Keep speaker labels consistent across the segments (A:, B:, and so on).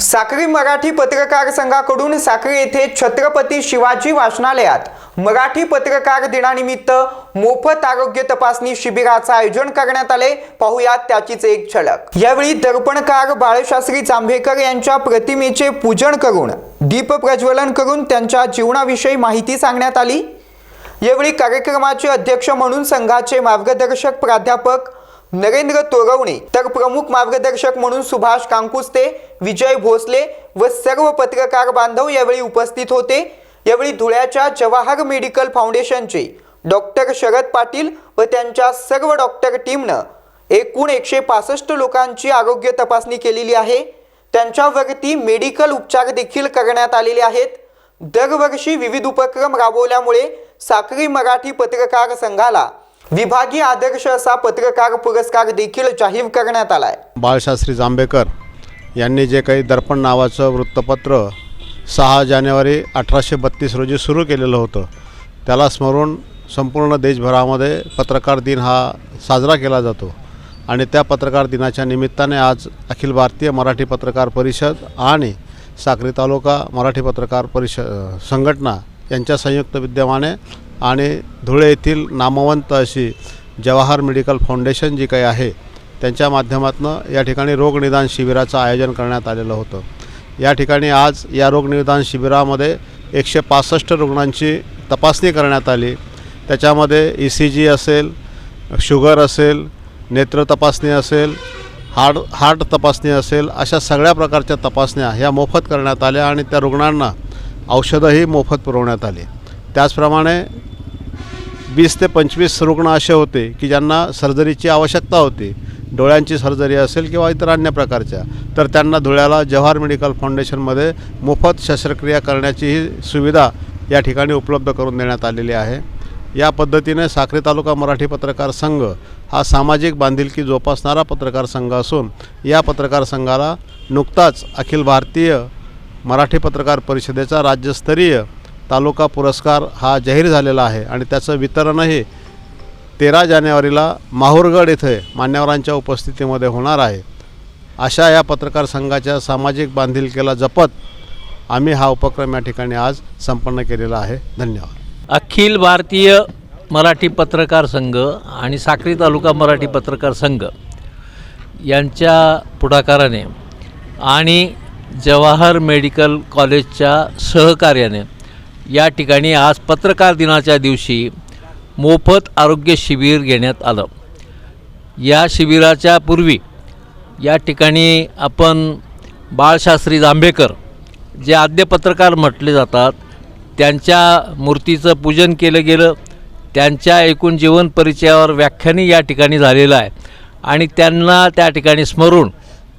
A: साक्री मराठी पत्रकार संघाकडून साक्री येथे छत्रपती शिवाजी वाचनालयात मराठी पत्रकार दिनानिमित्त मोफत आरोग्य तपासणी शिबिराचं आयोजन करण्यात आले. पाहुयात त्याचीच एक झलक. यावेळी दर्पणकार बाळशास्त्री जांभेकर यांच्या प्रतिमेचे पूजन करून दीप प्रज्वलन करून त्यांच्या जीवनाविषयी माहिती सांगण्यात आली. यावेळी कार्यक्रमाचे अध्यक्ष म्हणून संघाचे मार्गदर्शक प्राध्यापक नरेंद्र तोरवणे तर प्रमुख मार्गदर्शक म्हणून सुभाष कांकुस्ते विजय भोसले व सर्व पत्रकार बांधव यावेळी उपस्थित होते. यावेळी धुळ्याच्या जवाहर मेडिकल फाउंडेशनचे डॉक्टर शरद पाटील व त्यांच्या सर्व डॉक्टर टीमनं एकूण एकशे पासष्ट लोकांची आरोग्य तपासणी केलेली आहे. त्यांच्यावरती मेडिकल उपचार देखील करण्यात आलेले आहेत. दरवर्षी विविध उपक्रम राबवल्यामुळे साखरी मराठी पत्रकार संघाला विभागीय आदर्श असा पत्रकार पुरस्कार देखील जाहीर करण्यात आलाय.
B: बाळशास्त्री जांभेकर यांनी जे काही दर्पण नावाचं वृत्तपत्र सहा जानेवारी अठराशे बत्तीस रोजी सुरू केलेलं होतं त्याला स्मरून संपूर्ण देशभरामध्ये पत्रकार दिन हा साजरा केला जातो. आणि त्या पत्रकार दिनाच्या निमित्ताने आज अखिल भारतीय मराठी पत्रकार परिषद आणि साक्री तालुका मराठी पत्रकार परिषद संघटना यांच्या संयुक्त विद्यमाने आणि धुळे येथील नामवंत अशी जवाहर मेडिकल फाउंडेशन जी काही आहे त्यांच्या माध्यमातून या ठिकाणी रोगनिदान शिबिराचं आयोजन करण्यात आलेलं होतं. या ठिकाणी आज या रोगनिदान शिबिरामध्ये एकशे पासष्ट रुग्णांची तपासणी करण्यात आली. त्याच्यामध्ये ई सी जी असेल शुगर असेल नेत्र तपासणी असेल हार्ट हार्ट तपासणी असेल अशा सगळ्या प्रकारच्या तपासण्या ह्या मोफत करण्यात आल्या आणि त्या रुग्णांना औषधंही मोफत पुरवण्यात आली. त्याचप्रमाणे वीस ते पंचवीस रुग्ण असे होते की ज्यांना सर्जरीची आवश्यकता होती. डोळ्यांची सर्जरी असेल किंवा इतर अन्य प्रकारच्या तर त्यांना धुळ्याला जवाहर मेडिकल फाउंडेशनमध्ये मोफत शस्त्रक्रिया करण्याचीही सुविधा या ठिकाणी उपलब्ध करून देण्यात आलेली आहे. या पद्धतीने साक्री तालुका मराठी पत्रकार संघ हा सामाजिक बांधिलकी जोपासणारा पत्रकार संघ असून या पत्रकार संघाला नुकताच अखिल भारतीय मराठी पत्रकार परिषदेचा राज्यस्तरीय तालुका पुरस्कार हा जाहीर झालेला आहे आणि त्याचं वितरणही तेरा जानेवारीला माहूरगड येथे मान्यवरांच्या उपस्थितीमध्ये होणार आहे. अशा या पत्रकार संघाच्या सामाजिक बांधिलकीला जपत आम्ही हा उपक्रम या ठिकाणी आज संपन्न केलेला आहे. धन्यवाद.
C: अखिल भारतीय मराठी पत्रकार संघ आणि साक्री तालुका मराठी पत्रकार संघ यांच्या पुढाकाराने आणि जवाहर मेडिकल कॉलेजच्या सहकार्याने या ठिकाणी आज पत्रकार दिनाच्या दिवशी मोफत आरोग्य शिबिर घेण्यात आलं. या शिबिराच्या पूर्वी या ठिकाणी आपण बाळशास्त्री जांभेकर जे आद्य पत्रकार म्हटले जातात त्यांच्या मूर्तीचं पूजन केलं गेलं त्यांच्या एकूण जीवन परिचयावर व्याख्यानही या ठिकाणी झालेलं आहे. आणि त्यांना त्या ठिकाणी स्मरून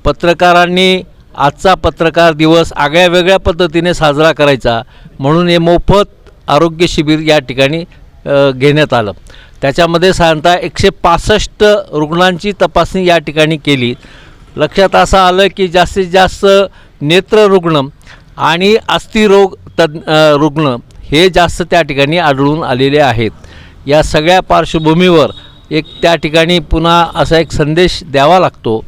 C: पत्रकारांनी आजचा पत्रकार दिवस आगळ्या वेगळ्या पद्धतीने साजरा करायचा म्हणून हे मोफत आरोग्य शिबिर या ठिकाणी घेण्यात आलं. त्याच्यामध्ये साधारणतः एकशे पासष्ट रुग्णांची तपासणी या ठिकाणी केली. लक्षात असं आलं की जास्तीत जास्त नेत्र रुग्ण आणि अस्थिरोग तज् रुग्ण हे जास्त त्या ठिकाणी आढळून आलेले आहेत. या सगळ्या पार्श्वभूमीवर एक त्या ठिकाणी पुन्हा असा एक संदेश द्यावा लागतो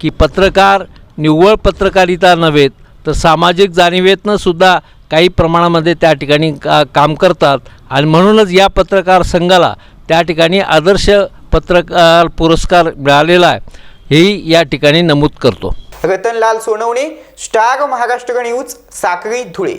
C: की पत्रकार निव्वळ पत्रकारिता नव्हे तर सामाजिक जाणीवेतनं सुद्धा काही प्रमाणामध्ये त्या ठिकाणी का काम करतात. आणि म्हणूनच या पत्रकार संघाला त्या ठिकाणी आदर्श पत्रकार पुरस्कार मिळालेला आहे. हेही या ठिकाणी नमूद करतो.
A: रतनलाल सोनवणे स्टार महाराष्ट्र न्यूज साखळी धुळे.